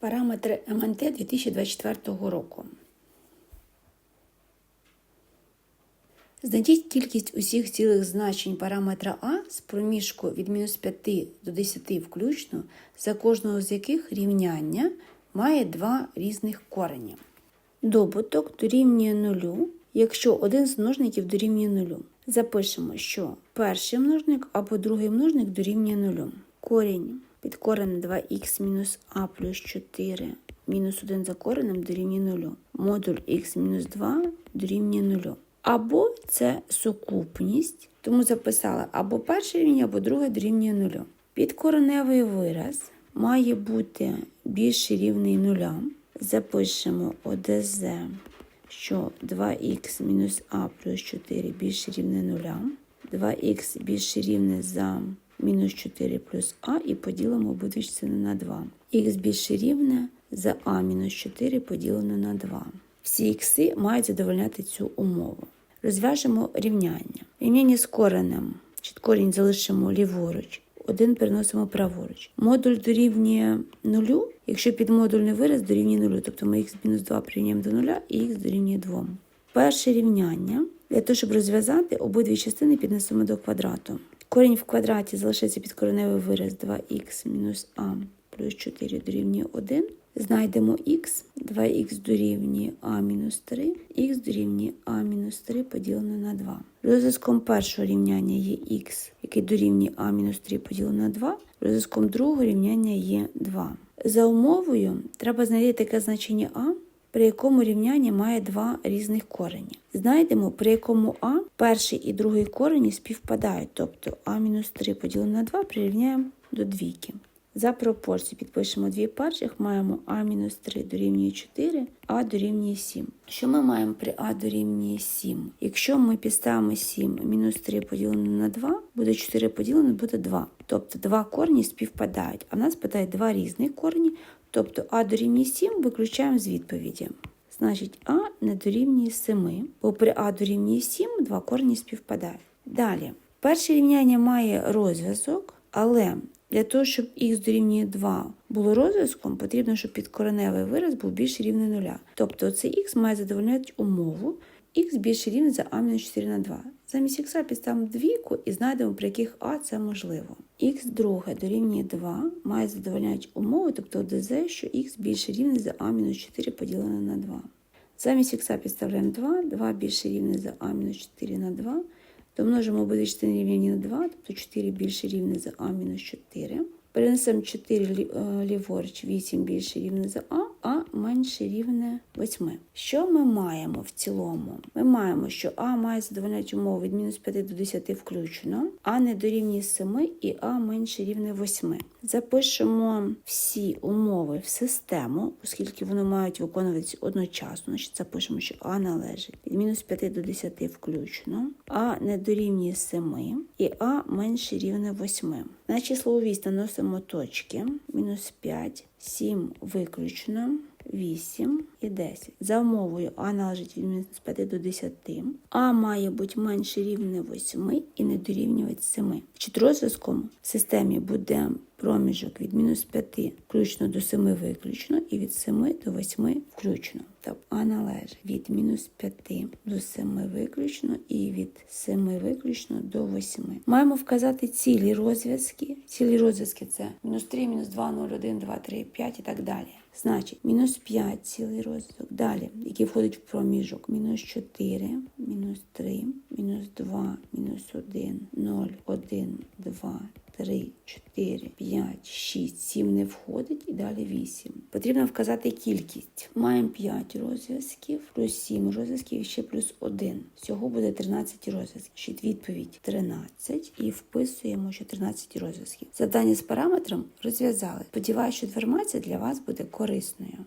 Параметри МНТ 2024 року. Знайдіть кількість усіх цілих значень параметра А з проміжку від мінус 5 до 10 включно, за кожного з яких рівняння має два різних корені. Добуток дорівнює нулю, якщо один з множників дорівнює нулю. Запишемо, що перший множник або другий множник дорівнює нулю. Корінь під коренем 2х мінус а плюс 4 мінус 1 за коренем дорівнює нулю. Модуль х мінус 2 дорівнює нулю. Або це сукупність, тому записали або перше рівня, або друге дорівнює нулю. Підкореневий вираз має бути більше рівний нулям. Запишемо ОДЗ, що 2х мінус а плюс 4 більше рівне нулям. 2х більше рівне за мінус 4 плюс а і поділимо обидві частини на 2. х більше рівне за а мінус 4 поділено на 2. Всі ікси мають задовольняти цю умову. Розв'яжемо рівняння. Рівняння з коренем. Чи корінь залишимо ліворуч, один переносимо праворуч. Модуль дорівнює нулю, якщо підмодульний вираз дорівнює нулю, тобто ми х мінус 2 прирівняємо до нуля і х дорівнює 2. Перше рівняння. Для того, щоб розв'язати, обидві частини піднесемо до квадрату. Корінь в квадраті залишиться підкореневий вираз 2х мінус а плюс 4 дорівнює 1. Знайдемо х, 2х дорівнює а мінус 3, х дорівнює а мінус 3 поділене на 2. Розв'язком першого рівняння є х, який дорівнює а мінус 3 поділене на 2. Розв'язком другого рівняння є 2. За умовою треба знайти таке значення а, при якому рівняння має два різних корені. Знайдемо, при якому а перший і другий корені співпадають, тобто а мінус 3 поділене на 2 прирівняємо до двійки. За пропорцію підпишемо дві перших, маємо а мінус 3 дорівнює 4, а дорівнює 7. Що ми маємо при а дорівнює 7? Якщо ми підставимо 7, мінус 3 поділене на 2, буде 4 поділене, буде 2. Тобто два корені співпадають, а в нас питають два різних корені, тобто а дорівнює 7 виключаємо з відповіді. Значить, а не дорівнює 7, бо при а дорівнює 7 два корені співпадають. Далі, перше рівняння має розв'язок, але для того, щоб х дорівнює 2 було розв'язком, потрібно, щоб підкореневий вираз був більше рівний нуля. Тобто цей х має задовольняти умову, х більше рівний за а мінус 4 на 2. Замість х підставимо двійку і знайдемо, при яких а це можливо. х друге дорівнює 2 має задовольняти умову, тобто ДЗ, що х більше рівний за а мінус 4 поділене на 2. Замість х підставляємо 2, 2 більше рівне за а мінус 4 на 2. Домножимо обидві частини рівняні на 2, тобто 4 більше рівне за а мінус 4. Перенесемо 4 лі- е, ліворуч, 8 більше рівне за а менше рівне 8. Що ми маємо в цілому? Ми маємо, що а має задовольняти умови від мінус 5 до 10 включно, а не дорівнює 7 і а менше рівне 8. Запишемо всі умови в систему, оскільки вони мають виконуватися одночасно. Значить, запишемо, що а належить від мінус 5 до 10 включно, а не дорівнює 7 і а менше рівне 8. На числовість наносимо точки мінус 5, 7 виключно. 8 і 10. За умовою А належить від мінус 5 до 10. А має бути менше рівне 8 і не дорівнювати 7. Чи розв'язком в системі буде проміжок від мінус 5 включно до 7 виключно і від 7 до 8 включно. Тобто А належить від мінус 5 до 7 виключно і від 7 виключно до 8. Маємо вказати цілі розв'язки. Цілі розв'язки це мінус 3, мінус 2, 0, 1, 2, 3, 5 і так далі. Значить, мінус 5 цілий розвиток. Далі, який входить в проміжок, мінус 4, мінус 3, мінус 2, мінус 1, 0, 1, 2, 3, 4, 5, 6, 7 не входить і далі 8. Потрібно вказати кількість. Маємо 5 розв'язків, плюс 7 розв'язків і ще плюс 1. Всього буде 13 розв'язків. Значить, відповідь 13 і вписуємо що 13 розв'язків. Завдання з параметром розв'язали. Сподіваюся, що інформація для вас буде корисною.